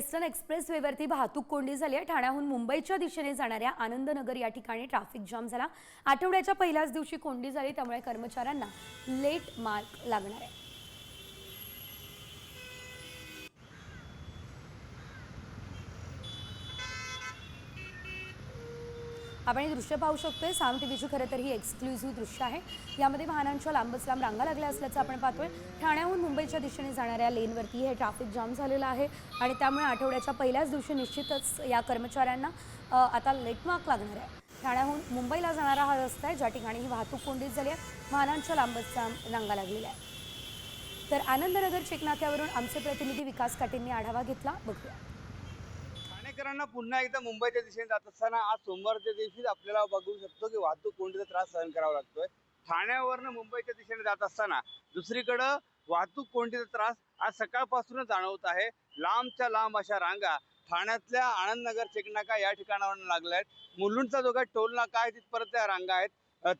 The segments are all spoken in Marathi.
वेस्टर्न एक्सप्रेस वेवरती वाहतूक कोंडी झाली आहे. ठाण्याहून मुंबईच्या दिशेने जाणाऱ्या आनंदनगर या ठिकाणी ट्रॅफिक जाम झाला. आठवड्याच्या पहिल्याच दिवशी कोंडी झाली त्यामुळे कर्मचाऱ्यांना लेट मार्क लागणार आहे. आपण हे दृश्य पाहू शकतोय. साम टीव्हीची खरं तर ही एक्सक्लुझिव्ह दृश्य आहे. यामध्ये वाहनांच्या लांबच लांब रांगा लागल्या असल्याचं आपण पाहतोय. ठाण्याहून मुंबईच्या दिशेने जाणाऱ्या लेनवरती हे ट्रॅफिक जाम झालेलं आहे आणि त्यामुळे आठवड्याच्या पहिल्याच दिवशी निश्चितच या कर्मचाऱ्यांना आता लेटमार्क लागणार आहे. ठाण्याहून मुंबईला जाणारा हा रस्ता आहे. ज्या ठिकाणी ही वाहतूक कोंडीत झाली आहे. वाहनांच्या लांबच लांब रांगा लागलेल्या आहे तर आनंदनगर चेकनाक्यावरून आमचे प्रतिनिधी विकास काटेंनी आढावा घेतला. बघूया. ठाणेकरांना पुन्हा एकदा मुंबईच्या दिशेने जात असताना आज सोमवारच्या दिवशी आपल्याला बघू शकतो की वाहतूक कोंडीचा त्रास सहन करावा लागतोय. ठाण्यावरनं मुंबईच्या दिशेने जात असताना दुसरीकडं वाहतूक कोंडीचा त्रास आज सकाळपासूनच जाणवत आहे. लांबच्या लांब अशा रांगा ठाण्यातल्या आनंदनगर चेकनाका या ठिकाणावर लागल्या आहेत मुलुंडचा जो काही टोल नाका आहे तिथपर्यंत त्या रांगा आहेत.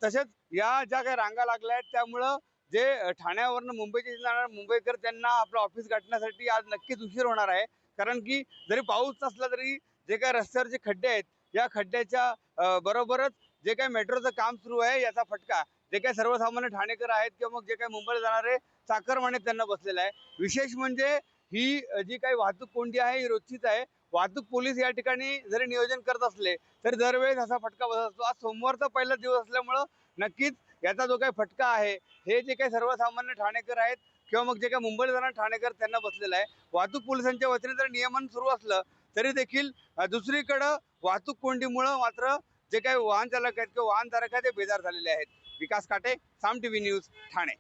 तसेच या ज्या काही रांगा लागल्या आहेत त्यामुळं जे ठाण्यावरनं मुंबईच्या जाणार मुंबईकर त्यांना आपलं ऑफिस गाठण्यासाठी आज नक्कीच उशीर होणार आहे. कारण की जरी पाऊस नसला तरी जे काही रस्त्यावरचे खड्डे आहेत या खड्ड्याच्या बरोबरच जे काही मेट्रोचं काम सुरू आहे याचा फटका. जे काही सर्वसामान्य ठाणेकर आहेत किंवा मग जे काही मुंबईला जाणारे चाकरमाने त्यांना बसलेला आहे. विशेष म्हणजे ही जी काही वाहतूक कोंडी आहे ही रोजचीच आहे. वाहतूक पोलीस या ठिकाणी जरी नियोजन करत असले तरी दरवेळेस असा फटका बसत असतो. आज सोमवारचा पहिला दिवस असल्यामुळं नक्कीच याचा जो काही फटका आहे हे जे काही सर्वसामान्य ठाणेकर आहेत किंवा मग जे काही मुंबईला जाणार ठाणेकर त्यांना बसलेला आहे वाहतूक पोलिसांच्या वतीने जर नियमन सुरू असलं तरी देखील दुसरीकडं वाहतूक कोंडीमुळं मात्र जे काही वाहन चालक आहेत किंवा वाहनधारक आहेत ते बेजार झालेले आहेत. Vikas Kate Saam T V news Thane.